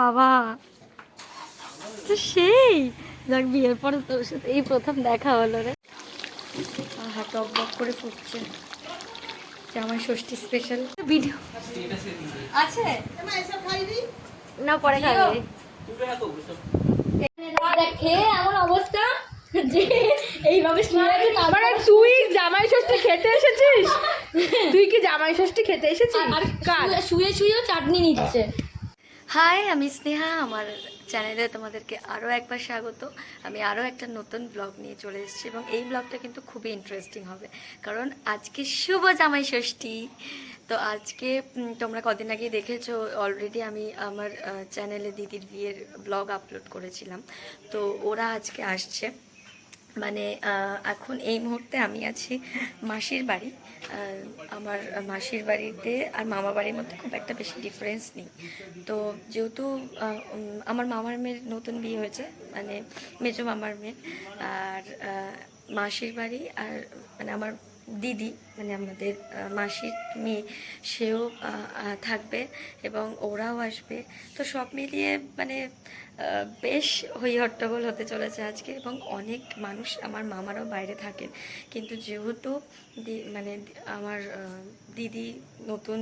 বাবা। তো সেই। যাক বিয়ের পরে তোর সাথে এই প্রথম দেখা হলো রে। আহা টক বক করে ফুটছে। জামাই ষষ্ঠী স্পেশাল ভিডিও। আছে। না পরে খাবে। খেয়ে এমন অবস্থা যে এইভাবে মানে তুই জামাই ষষ্ঠী খেতে এসেছিস? তুই কি জামাই ষষ্ঠী খেতে এসেছিস? আর শুয়ে শুয়েও চাটনি নিচ্ছে। হাই আমি স্নেহা, আমার চ্যানেলে তোমাদেরকে আরও একবার স্বাগত। আমি আরও একটা নতুন ব্লগ নিয়ে চলে এসেছি এবং এই ব্লগটা কিন্তু খুবই ইন্টারেস্টিং হবে। কারণ আজকে শুভ জামাই ষষ্ঠী। তো আজকে তোমরা কদিন আগেই দেখেছ অলরেডি আমি আমার চ্যানেলে দিদির বিয়ের ব্লগ আপলোড করেছিলাম। তো ওরা আজকে আসছে। মানে এখন এই মুহূর্তে আমি আছি মাসির বাড়ি। আমার মাসির বাড়িতে আর মামা বাড়ির মধ্যে খুব একটা বেশি ডিফারেন্স নেই। তো যেহেতু আমার মামার মেয়ের নতুন বিয়ে হয়েছে মানে মেজো মামার মেয়ে, আর মাসির বাড়ি আর মানে আমার দিদি মানে আমাদের মাসির মেয়ে, সেও থাকবে এবং ওরাও আসবে। তো সব মিলিয়ে মানে বেশ হই হট্টগোল হতে চলেছে আজকে এবং অনেক মানুষ আমার মামারাও বাইরে থাকেন। কিন্তু যেহেতু মানে আমার দিদি নতুন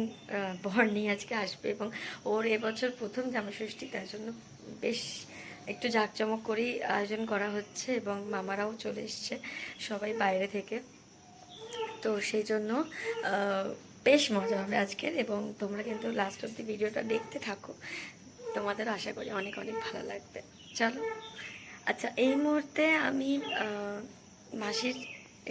বর নিয়ে আজকে আসবে এবং ওর এবছর প্রথম জামাষষ্ঠী, তার জন্য বেশ একটু জাঁকজমক করেই আয়োজন করা হচ্ছে এবং মামারাও চলে এসছে সবাই বাইরে থেকে। তো সেই জন্য বেশ মজা হবে আজকের এবং তোমরা কিন্তু লাস্ট অব্দি ভিডিওটা দেখতে থাকো। তোমাদের আশা করি অনেক অনেক ভালো লাগবে। চলো। আচ্ছা এই মুহূর্তে আমি মাসির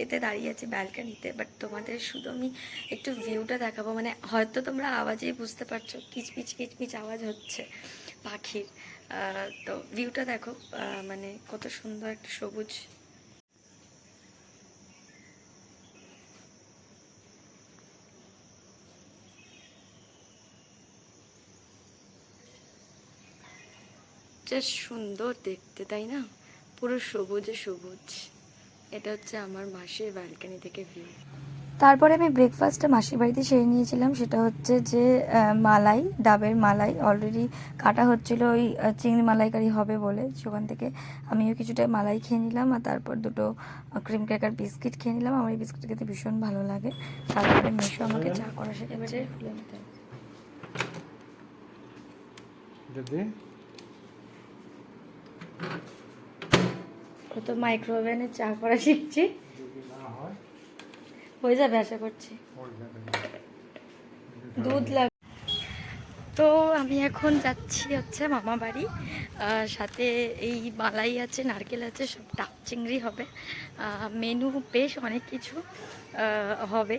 এতে দাঁড়িয়ে আছি ব্যালকানিতে বাট তোমাদের শুধু আমি একটু ভিউটা দেখাবো। মানে হয়তো তোমরা আওয়াজেই বুঝতে পারছ, কিচমিচ কিচমিচ আওয়াজ হচ্ছে পাখির। তো ভিউটা দেখো মানে কত সুন্দর একটা সবুজ জাস্ট সুন্দর দেখতে তাই না? পুরো সবুজে সবুজ। এটা হচ্ছে আমার মাসির ব্যালকানি থেকে ভিউ তারপরে আমি ব্রেকফাস্টটা মাসির বাড়িতে সেরে নিয়েছিলাম। সেটা হচ্ছে যে মালাই ডাবের মালাই। অলরেডি কাটা হচ্ছিল ওই চিংড়ি মালাইকারি হবে বলে। সেখান থেকে আমিও কিছুটা মালাই খেয়ে নিলাম আর তারপর দুটো ক্রিম ক্র্যাকার বিস্কিট খেয়ে নিলাম। আমার এই বিস্কিট খেতে ভীষণ ভালো লাগে। তারপরে মেশো আমাকে চা করা শেখাচ্ছে খুলে নিতে তো মাইক্রোওভেনে চা করা শিখছি। হয়ে। যাবে আশা করছি। দুধ লাগ তো আমি এখন যাচ্ছি হচ্ছে মামা বাড়ি। সাথে এই মালাই আছে, নারকেল আছে, সব ডাব চিংড়ি হবে। মেনু বেশ অনেক কিছু হবে।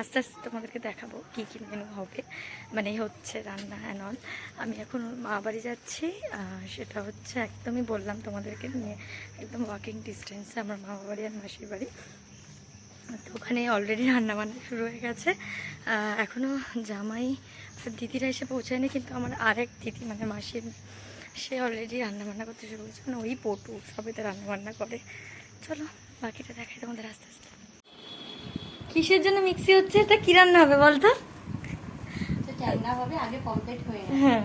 আস্তে আস্তে তোমাদেরকে দেখাবো কী কী মেনু হবে। মানে হচ্ছে রান্না অ্যান্ড অল আমি এখন মা বাড়ি যাচ্ছি। সেটা হচ্ছে একদমই বললাম তোমাদেরকে নিয়ে। একদম ওয়াকিং ডিস্টেন্সে আমার মামা বাড়ি আর মাসির বাড়ি। তো ওখানে অলরেডি রান্নাবান্না শুরু হয়ে গেছে। আহ, এখনও জামাই দিদিরা এসে পৌঁছায়নি কিন্তু আমার আরেক দিদি মানে মাসির সে অলরেডি রান্নাবান্না করতে শুরু করেছে। মানে ওই পটু সবেতে রান্নাবান্না করে। চলো বাকিটা দেখাই তোমাদের আস্তে আস্তে। কিসের জন্য মিক্সি হচ্ছে? এটা কি রান্না হবে বলতো? ট্যাংরা হবে আগে কমপ্লিট হয়ে হ্যাঁ।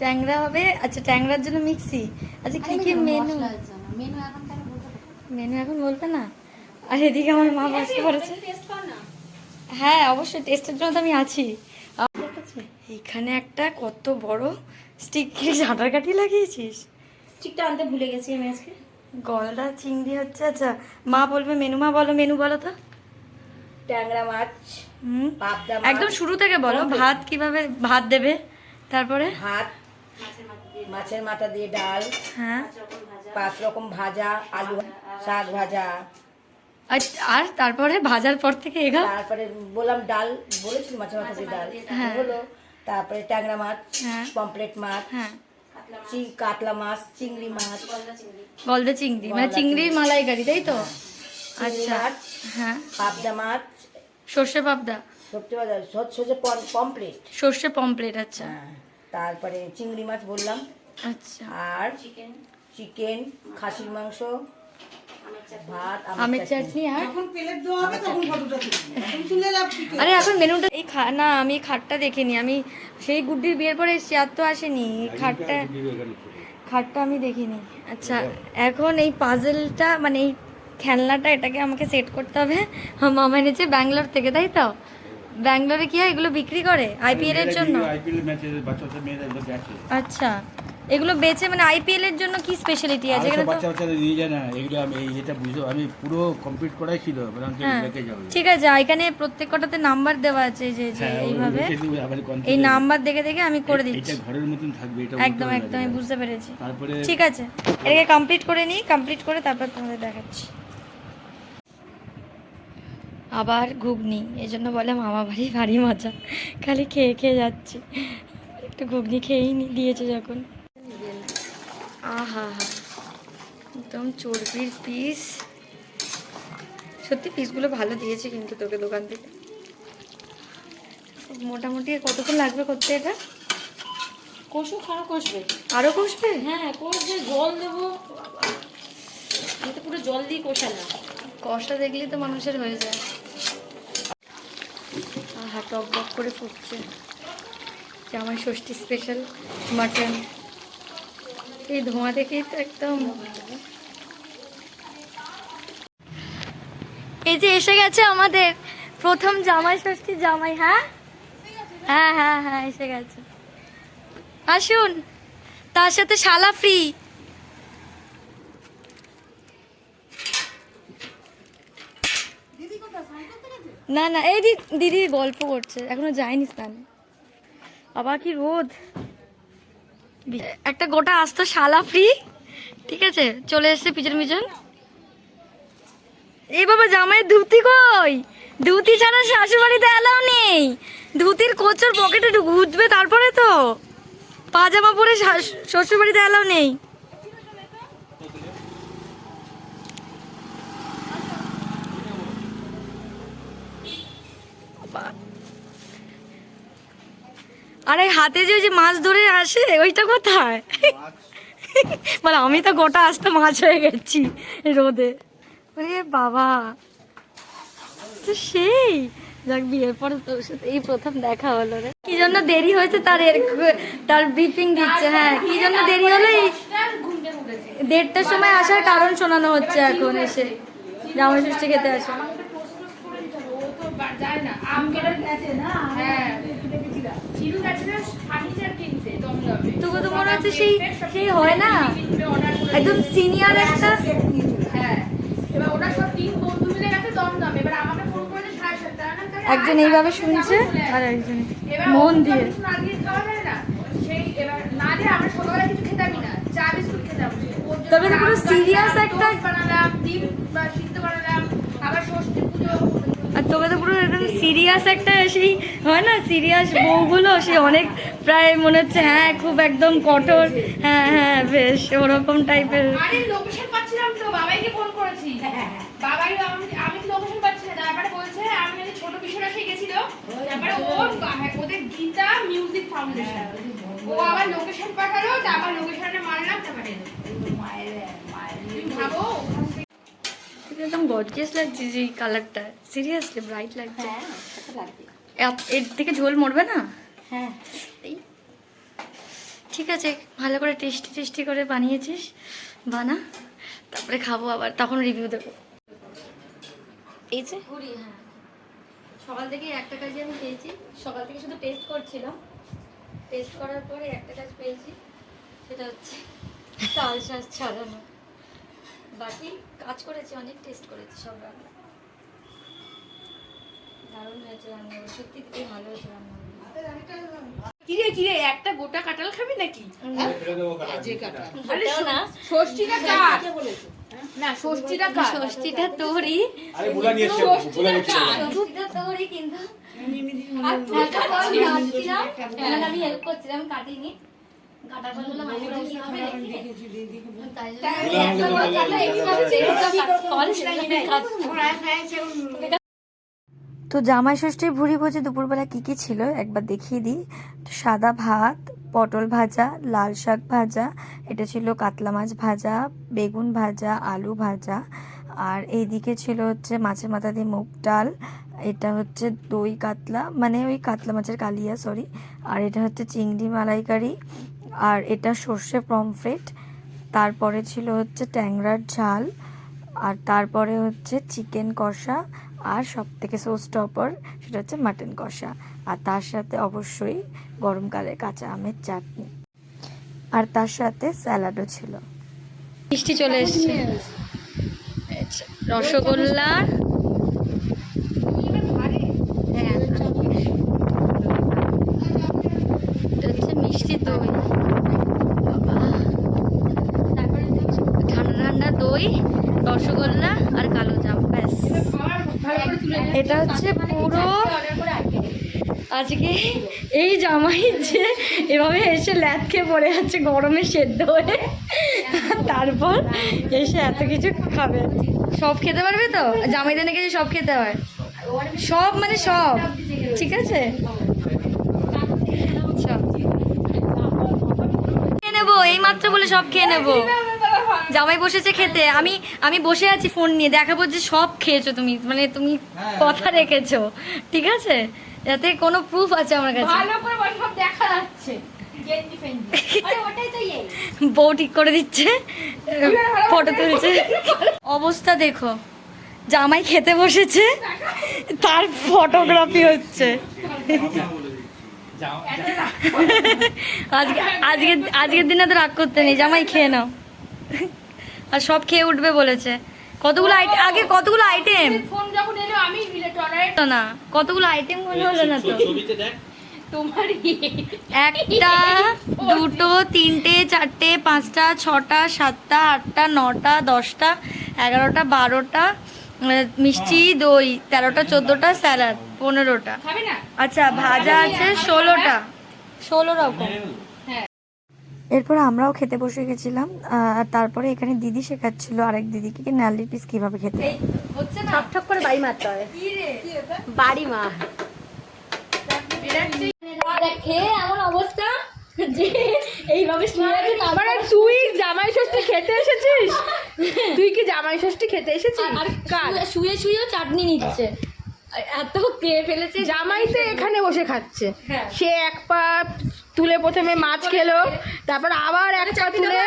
ট্যাংরা হবে আচ্ছা ট্যাংরার জন্য মিক্সি আচ্ছা কি কি মেনু মেনু মেনু এখন বলবে না? আর এদিকে আমার মা বসতে পারেছে হ্যাঁ অবশ্যই টেস্টের জন্য তো আমি আছি। এখানে একটা কত বড় স্টিক সাঁতার কাটি লাগিয়েছিস? ঠিকটা আনতে ভুলে গেছি আমি আজকে। গলদা চিংড়ি হচ্ছে আচ্ছা মা বলবে মেনু মা বলো মেনু বলো তো। ট্যাংরা মাছ একদম শুরু থেকে বলো ভাত কীভাবে ভাত দেবে? তারপরে? ভাত মাছের মাথা দিয়ে। ডাল হ্যাঁ। পাঁচ রকম ভাজা আলু শাক ভাজা। আর- আর তারপরে ভাজার পর থেকে এগা? তারপরে বললাম ডাল বলেছি মাছের মাথা ডাল। হ্যাঁ। হলো তারপরে ট্যাংরা মাছ হ্যাঁ। পমপ্লেট মাছ হ্যাঁ। চিং- কাতলা মাছ চিংড়ি মাছ। গলদা চিংড়ি। মানে চিংড়ির মালাইকারি তাই তো? আচ্ছা। হ্যাঁ। পাবদা মাছ। সর্ষে পাবদা? সচ্ছে পমপ্লেট সর্ষে পমপ্লেট আচ্ছা। তারপরে চিংড়ি মাছ বললাম। আচ্ছা। আর চিকেন। চিকেন খাসির মাংস আমের চাটনি আর যখন প্লেট দেওয়া হবে তখন ফটোটা তুলে লাভ কি আরে এখন মেনুটা এই খা না আমি খাটটা দেখিনি। আমি সেই গুড্ডির বিয়ের পরে এসেছি আর তো আসেনি। এই খাটটা খাটটা আমি দেখিনি। আচ্ছা এখন এই পাজেলটা মানে এই খেলনাটা এটাকে আমাকে সেট করতে হবে আমার মামা এনেছে ব্যাঙ্গালোর থেকে তাই তো? ব্যাঙ্গালোরে কি হয়? এগুলো বিক্রি করে আইপিএল এর জন্য? আইপিএল ম্যাচে আচ্ছা। এগুলো বেচে মানে আইপিএল এর জন্য কি স্পেশালিটি আছে? এখানে বাচ্চা বাচ্চারা নিয়ে যায় না। এগুলো আমি এই এটা বুঝতে আমি পুরো কমপ্লিট করাই ছিল যে হ্যাঁ। ঠিক আছে এখানে প্রত্যেক কটাতে নাম্বার দেওয়া আছে যে যে হ্যাঁ, এইভাবে। এই নাম্বার দেখে দেখে আমি করে দিচ্ছি। এটা ঘরের মতন থাকবে এটা একদম একদম আমি বুঝতে পেরেছি। তারপরে ঠিক আছে এটাকে কমপ্লিট করে নিই কমপ্লিট করে তারপর তোমাদের দেখাচ্ছি। আবার ঘুগনি এই জন্য বলে মামা বাড়ি ভারী মজা। খালি খেয়ে খেয়ে যাচ্ছি। একটু ঘুগনি খেয়েই নি দিয়েছে যখন। আহা হা একদম চর্বির পিস সত্যি পিসগুলো ভালো দিয়েছে কিন্তু তোকে দোকান থেকে। মোটামুটি কতক্ষণ লাগবে করতে এটা? কষু খারাপ কষবে। আরও কষবে? হ্যাঁ কষবে জল দেবো। আমি তো পুরো জল দিয়ে কষালাম। কষটা দেখলেই তো মানুষের হয়ে যায়। আহা টক বক করে ফুটছে। জামাই ষষ্ঠী স্পেশাল মাটন এই ধোঁয়া দেখেই তো একদম। এই যে এসে গেছে আমাদের প্রথম জামাই ষষ্ঠী জামাই হ্যাঁ? হ্যাঁ হ্যাঁ হ্যাঁ এসে গেছে। আসুন, তার সাথে শালা ফ্রি না না, এই দিদি গল্প করছে, এখনও যায়নি স্নানে। বাবা কি রোদ। একটা গোটা আসতো শালা ফ্রি ঠিক আছে? চলে এসছে পিছন পিছন এ বাবা, জামাইয়ের ধুতি কই? ধুতি ছাড়া শাশুড়িতে এলাও নেই। ধুতির কোচর পকেটে ঢুকবে তারপরে তো। পাজামা পরে শ্বশুরবাড়িতে শ্বশুর বাড়িতে এলাও নেই। আরে হাতে যে ওই যে মাছ ধরে আসে ওইটা কোথায়? বলে আমি তো গোটা আসতে মাছ হয়ে গেছি রোদে। ওরে বাবা। তো সেই। যাক বিয়ের পর তোর সাথে এই প্রথম দেখা হলো রে। কি জন্য দেরি হয়েছে তার এর তার ব্রিফিং দিচ্ছে? হ্যাঁ কি জন্য দেরি হলো এই দেড়টার সময় আসার কারণ শোনানো হচ্ছে এখন এসে। জামাই ষষ্ঠী খেতে আসে। তবু তো মনে হচ্ছে সেই সেই হয় না? একদম সিনিয়র একটা একজন এইভাবে শুনছে আর একজন। মন দিয়ে। তবে পুরো serious একটা- আর তোকে তো পুরো একদম সিরিয়াস একটা সেই হয় না সিরিয়াস বউগুলো সে অনেক প্রায় মনে হচ্ছে হ্যাঁ খুব একদম কঠোর হ্যাঁ হ্যাঁ বেশ ওরকম টাইপের আরে লোকেশন পাচ্ছিলাম তো বাবাইকে ফোন করেছি। বাবাই আমি আমি তো লোকেশন পাচ্ছি না তারপরে বলছে আমি যদি ছোট কিশোর এসে গেছিল তারপরে ওর বা- ওদের গীতা মিউজিক ফাউন্ডেশন ও আবার লোকেশন পাঠালো তারপর লোকেশনে মারলাম তারপরে ভাবো একদম গর্জিয়াস লাগছে যে কালারটা সিরিয়াসলি ব্রাইট লাগছে। এত- এর থেকে ঝোল মরবে না? হ্যাঁ। ঠিক আছে ভালো করে টেস্টি টেস্টি করে বানিয়েছিস। বানা তারপরে খাব আবার তখন রিভিউ দেবো। এই যে। হ্যাঁ। সকাল থেকে একটা কাজই আমি পেয়েছি সকাল থেকে শুধু টেস্ট করছিলাম। টেস্ট করার পরে একটা কাজ পেয়েছি। সেটা হচ্ছে তাল শাঁস ছাড়ানো। বাকি কাজ করেছি অনেক টেস্ট করেছি সব রান্না। দারুণ হয়েছে রান্না সত্যি খুবই ভালো হয়েছে রান্না। কিরে কিরে একটা গোটা কাঁঠাল খাবি নাকি? আরে না। ষষ্ঠীটা কার? না ষষ্ঠীটা কার? ষষ্ঠীটা তোরই। আরে বুলা নিয়ে এসছে বুলা নিয়ে এসছে ষষ্ঠীটা তোরই কিন্তু। এতক্ষণ ভাবছিলাম, মানে আমি হেল্প করছিলাম কাটিনি। তো জামাই ষষ্ঠীর ভুড়ি ভোজে দুপুরবেলা কি কি ছিল? একবার দেখিয়ে দিই। সাদা ভাত পটল ভাজা লাল শাক ভাজা এটা ছিল কাতলা মাছ ভাজা বেগুন ভাজা আলু ভাজা। আর এইদিকে ছিল হচ্ছে মাছের মাথা দিয়ে মুগ ডাল এটা হচ্ছে দই কাতলা মানে ওই কাতলা মাছের কালিয়া সরি আর এটা হচ্ছে চিংড়ি মালাইকারি। আর এটা সর্ষে পমফ্রেট তারপরে ছিল হচ্ছে ট্যাংরার ঝাল আর তারপরে হচ্ছে চিকেন কষা আর সব থেকে সোস টপার সেটা হচ্ছে মাটন কষা আর তার সাথে অবশ্যই গরমকালে কাঁচা আমের চাটনি আর তার সাথে স্যালাডও ছিল। মিষ্টি চলে এসছে। আচ্ছা, রসগোল্লা এটা হচ্ছে মিষ্টি দই বাবা। ঠান্ডা ঠান্ডা দই রসগোল্লা আর কালো জাম ব্যাস এটা হচ্ছে পুরো আজকে এই জামাই যে এভাবে এসে ল্যাদ খেয়ে পড়ে যাচ্ছে গরমে সেদ্ধ হয়ে, তারপর এসে এত কিছু খাবে। সব খেতে পারবে তো? জামাইদের নাকি সব খেতে হয়? সব মানে সব? ঠিক আছে? নেব, এই মাত্র বলে সব খেয়ে নেব। জামাই বসেছে খেতে। আমি আমি বসে আছি ফোন নিয়ে দেখাবো যে সব খেয়েছো তুমি। মানে তুমি কথা রেখেছো। ঠিক আছে? যাতে কোনো প্রুফ আছে আমার কাছে? ভালো করে বল সব দেখা যাচ্ছে। গেঞ্জি ফেঞ্জি। আরে ওটাই তো ইয়ে। বউ ঠিক করে দিচ্ছে। ফটো তুলছে। অবস্থা দেখো। জামাই খেতে বসেছে। তার ফটোগ্রাফি হচ্ছে। আজকে আজকে আজকের দিনে তো রাগ করতে নেই। জামাই খেয়ে নাও। আর সব খেয়ে উঠবে বলেছে। কতগুলো আইটেম আগে কতগুলো আইটেম ফোন যখন এলো আমি টলারেট তো না কতগুলো আইটেম মনে হলো না তো? ছবিতে দেখ। একটা দুটো তিনটে চারটে পাঁচটা ছটা সাতটা আটটা নটা দশটা এগারোটা বারোটা মিষ্টি দই তেরোটা চোদ্দোটা স্যালাড পনেরোটা। আচ্ছা ভাজা আছে ষোলোটা। ষোলো রকম। হ্যাঁ। এরপর আমরাও খেতে বসে গেছিলাম আর তারপরে এখানে দিদি শেখাচ্ছিল আরেক দিদিকে কি নালির পিস কীভাবে খেতে হচ্ছে না ঠক ঠক করে বাড়ি মারতে হবে। বাড়ি মা। খেয়ে এমন অবস্থা যে এইভাবে শুয়ে আছে মানে তুই জামাই ষষ্ঠী খেতে এসেছিস? তুই কি জামাই ষষ্ঠী খেতে এসেছিস? আর কার? শুয়ে- শুয়ে শুয়েও চাটনি নিচ্ছে। এত খেয়ে ফেলেছে। জামাই তো এখানে বসে খাচ্ছে। হ্যাঁ। সে এক পা তুলে প্রথমে মাছ খেলো তারপর আবার এক পা তুলে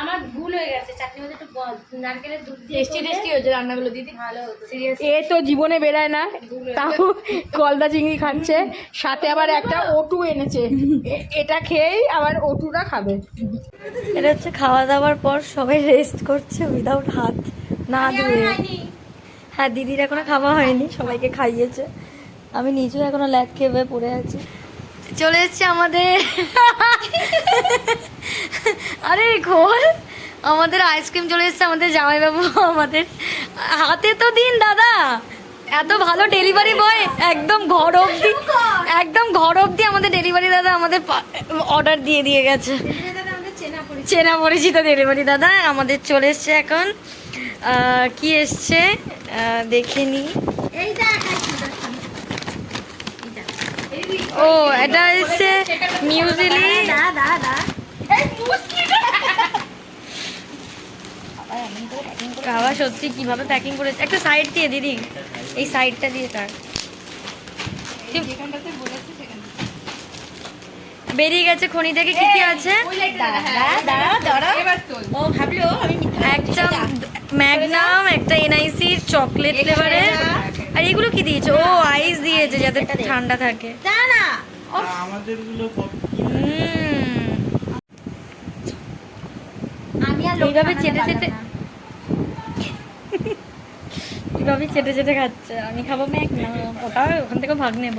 আমার ভুল হয়ে গেছে চাটনির মধ্যে একটু নারকেলের দুধ টেস্টি টেস্টি হয়েছে রান্নাগুলো দিদি। ভালো এ তো জীবনে বেরায় না তাও গলদা চিংড়ি খাচ্ছে সাথে আবার একটা ওটু এনেছে। এটা খেয়েই আবার ওটুটা খাবে। এটা হচ্ছে খাওয়া দাওয়ার পর সবাই রেস্ট করছে উইদাউট হাত না ধুয়ে। হ্যাঁ দিদির এখনও খাওয়া হয়নি সবাইকে খাইয়েছে। আমি নিজেও এখনও ল্যাদ খেয়ে পড়ে আছি। চলে এসছে আমাদের আরে খোল আমাদের আইসক্রিম চলে এসছে আমাদের জামাইবাবু আমাদের হাতে তো দিন দাদা। এত ভালো ডেলিভারি বয় একদম ঘর অবধি একদম ঘর অবধি আমাদের ডেলিভারি দাদা আমাদের অর্ডার দিয়ে দিয়ে গেছে। চেনা পরিচিত। ডেলিভারি দাদা আমাদের চলে এসছে এখন। কি এসছে? দেখে নি। ও, এটা এসছে মিউজিলি খাওয়া সত্যি কীভাবে প্যাকিং করেছে? একটা সাইড দিয়ে, দিদি। এই সাইডটা দিয়ে কার বেরিয়ে গেছে খনি থেকে কি কি আছে? আমি একটা ম্যাগনাম একটা এনআইসি চকলেট ফ্লেভারের আর এগুলো কি দিয়েছে? ও আইস দিয়েছে যাতে ঠান্ডা থাকে। এইভাবে চেটে চেটে এইভাবে চেটে চেটে খাচ্ছে। আমি খাব ম্যাগনাম ওটা ওখান থেকে ভাগ নেব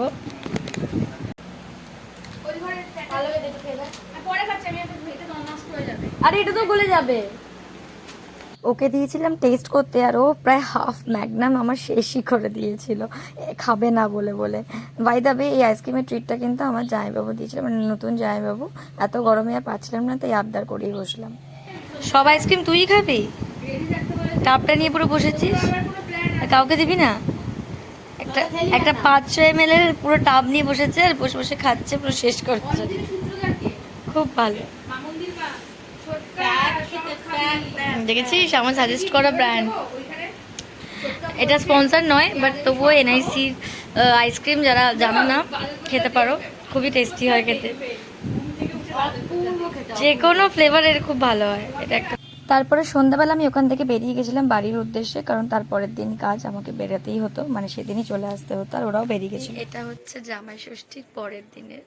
ওই ঘরে ভালো করে দেখে খেলে আর এটা তো গলে যাবে। ওকে দিয়েছিলাম টেস্ট করতে আর ও প্রায় হাফ ম্যাগনাম আমার শেষই করে দিয়েছিল। খাবে না বলে বলে। বাই দাবে এই আইসক্রিমের ট্রিটটা কিন্তু আমার জামাইবাবু দিয়েছিল মানে নতুন জামাইবাবু। এত গরমে আর পাচ্ছিলাম না তাই আবদার করেই বসলাম। সব আইসক্রিম তুই খাবি? টাপটা নিয়ে পুরো বসেছিস? কাউকে দিবি না? একটা একটা পাঁচশো এম এর পুরো টাব নিয়ে বসেছে আর বসে বসে খাচ্ছে, পুরো শেষ করছে। খুব ভালো। দেখেছিস? আমার সাজেস্ট করা ব্র্যান্ড এটা স্পন্সার নয় বাট তবুও এনআইসির আইসক্রিম যারা জানো না, খেতে পারো। খুবই টেস্টি হয় খেতে। যে কোনো ফ্লেভার এর খুব ভালো হয়। এটা একটা তারপরে সন্ধ্যাবেলা আমি ওখান থেকে বেরিয়ে গেছিলাম বাড়ির উদ্দেশ্যে, কারণ তারপরের দিন কাজ আমাকে বেরোতেই হতো মানে সেদিনই চলে আসতে হতো, আর ওরাও বেরিয়ে গেছিল। এটা হচ্ছে জামাই ষষ্ঠীর পরের দিনের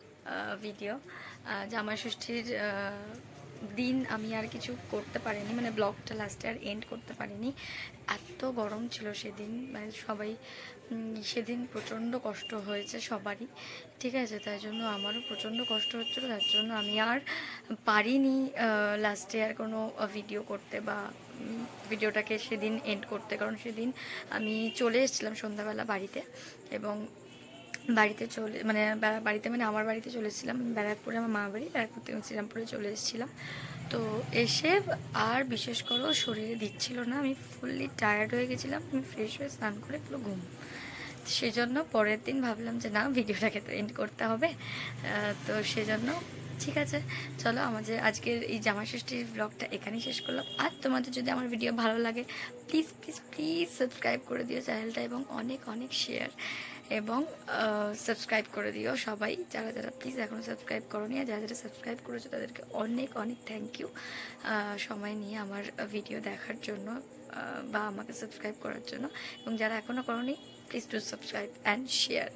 ভিডিও জামাই ষষ্ঠীর দিন আমি আর কিছু করতে পারিনি মানে ব্লগটা লাস্টে আর এন্ড করতে পারিনি। এত গরম ছিল সেদিন মানে সবাই সেদিন প্রচণ্ড কষ্ট হয়েছে সবারই, ঠিক আছে? তাই জন্য আমারও প্রচণ্ড কষ্ট হচ্ছিল, তার জন্য আমি আর পারিনি লাস্টে আর কোনো ভিডিও করতে বা ভিডিওটাকে সেদিন এন্ড করতে। কারণ সেদিন আমি চলে এসেছিলাম সন্ধ্যাবেলা বাড়িতে এবং বাড়িতে চলে মানে বাড়িতে মানে আমার বাড়িতে চলে এসেছিলাম, ব্যারাকপুরে আমার মা বাড়ি, ব্যারাকপুর থেকে শ্রীরামপুরে চলে এসেছিলাম। তো এসে আর বিশেষ করে শরীরে দিচ্ছিল না, আমি ফুললি টায়ার্ড হয়ে গেছিলাম, আমি ফ্রেশ হয়ে স্নান করে পুরো ঘুম। সেজন্য পরের দিন ভাবলাম যে না, ভিডিওটাকে তো এন্ড করতে হবে। তো সেজন্য ঠিক আছে, চলো আমাদের আজকের এই জামা ষষ্ঠীর ব্লগটা এখানেই শেষ করলাম। আর তোমাদের যদি আমার ভিডিও ভালো লাগে প্লিজ প্লিজ প্লিজ সাবস্ক্রাইব করে দিও চ্যানেলটা এবং অনেক অনেক শেয়ার এবং সাবস্ক্রাইব করে দিও সবাই। যারা যারা প্লিজ এখনও সাবস্ক্রাইব করো নি আর যারা যারা সাবস্ক্রাইব করেছ তাদেরকে অনেক অনেক থ্যাংক ইউ সময় নিয়ে আমার ভিডিও দেখার জন্য বা আমাকে সাবস্ক্রাইব করার জন্য। এবং যারা এখনও করো নি please to subscribe and share